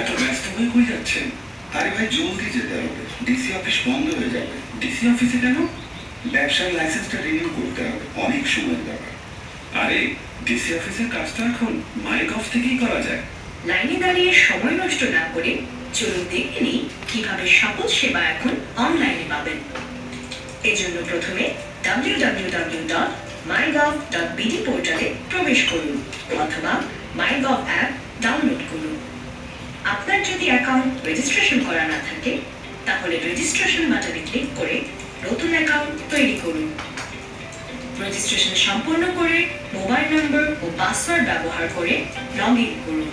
এত ব্যস্ত হয়ে কই যাচ্ছেন আরে ভাই জলদি যেতে হবে ডিসি অফিস বন্ধ হয়ে যাবে ডিসি অফিসে কেন ব্যবসার লাইসেন্সটা রিনিউ করতে হবে অনেক সময় ব্যাপার আরে ডিসি অফিসের কাজটা এখন মাইক অফ থেকেই করা যায় লাইনে দাঁড়িয়ে সময় নষ্ট না করে চলুন দেখে নিই কীভাবে সকল সেবা এখন অনলাইনে পাবেন। এজন্য প্রথমে www.mygov.bd পোর্টালে প্রবেশ করুন, অথবা মাইগভ অ্যাপ ডাউনলোড করুন আপনার যদি অ্যাকাউন্ট রেজিস্ট্রেশন করা না থাকে, তাহলে রেজিস্ট্রেশন বাটনে ক্লিক করে নতুন অ্যাকাউন্ট তৈরি করুন। রেজিস্ট্রেশন সম্পূর্ণ করে মোবাইল নম্বর ও পাসওয়ার্ড ব্যবহার করে লগ ইন করুন।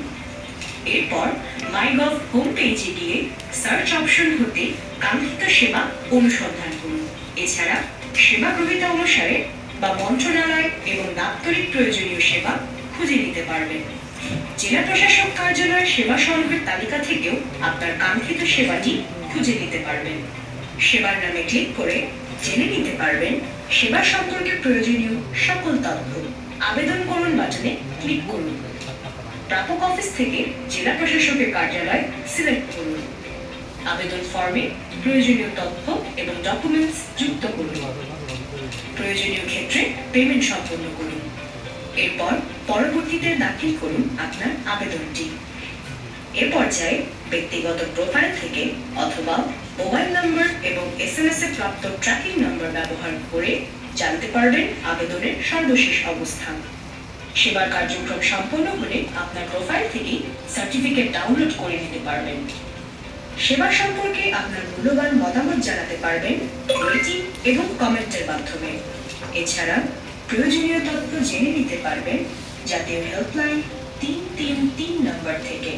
এরপর মাইগভ হোম পেজে গিয়ে সার্চ অপশন হতে কাঙ্ক্ষিত সেবা অনুসন্ধান করুন। এছাড়া সেবা গ্রহীতা অনুসারে বা মন্ত্রণালয় এবং দাপ্তরিক প্রয়োজনীয় সেবা খুঁজে নিতে পারবেন। জেলা প্রশাসক কার্যালয় সেবা সংগ্রহের তালিকা থেকেও আপনার কাঙ্ক্ষিত সেবাটি খুঁজে নিতে পারবেন। সেবার নামে ক্লিক করে জেনে নিতে পারবেন সেবা সম্পর্কে প্রয়োজনীয় সকল তথ্য। আবেদন করুন বাটনে ক্লিক করুন। প্রাপক অফিস থেকে জেলা প্রশাসকের কার্যালয় সিলেক্ট করুন। আবেদন ফর্মে প্রয়োজনীয় তথ্য এবং ডকুমেন্টস যুক্ত করুন। প্রয়োজনীয় ক্ষেত্রে পেমেন্ট সম্পন্ন করুন। এরপর পরবর্তীতে দাখিল করুন আপনার আবেদনটি। এ পর্যায়ে ব্যক্তিগত প্রোফাইল থেকে অথবা মোবাইল নম্বর এবং এসএমএস এ প্রাপ্ত ট্র্যাকিং নম্বর ব্যবহার করে জানতে পারবেন আবেদনের সর্বশেষ অবস্থান। সেবার কার্যক্রম সম্পন্ন হলে আপনার প্রোফাইল থেকেই সার্টিফিকেট ডাউনলোড করে নিতে পারবেন। সেবা সম্পর্কে আপনার মূল্যবান মতামত জানাতে পারবেন রেটিং এবং কমেন্টের মাধ্যমে। এছাড়া প্রয়োজনীয় তথ্য জেনে নিতে পারবেন জাতীয় হেল্পলাইন তিন তিন তিন নম্বর থেকে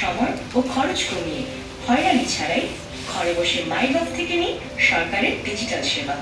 সময় ও খরচ কমিয়ে হয়রানি ছাড়াই ঘরে বসে মাইগভ থেকে নিই সরকারের ডিজিটাল সেবা।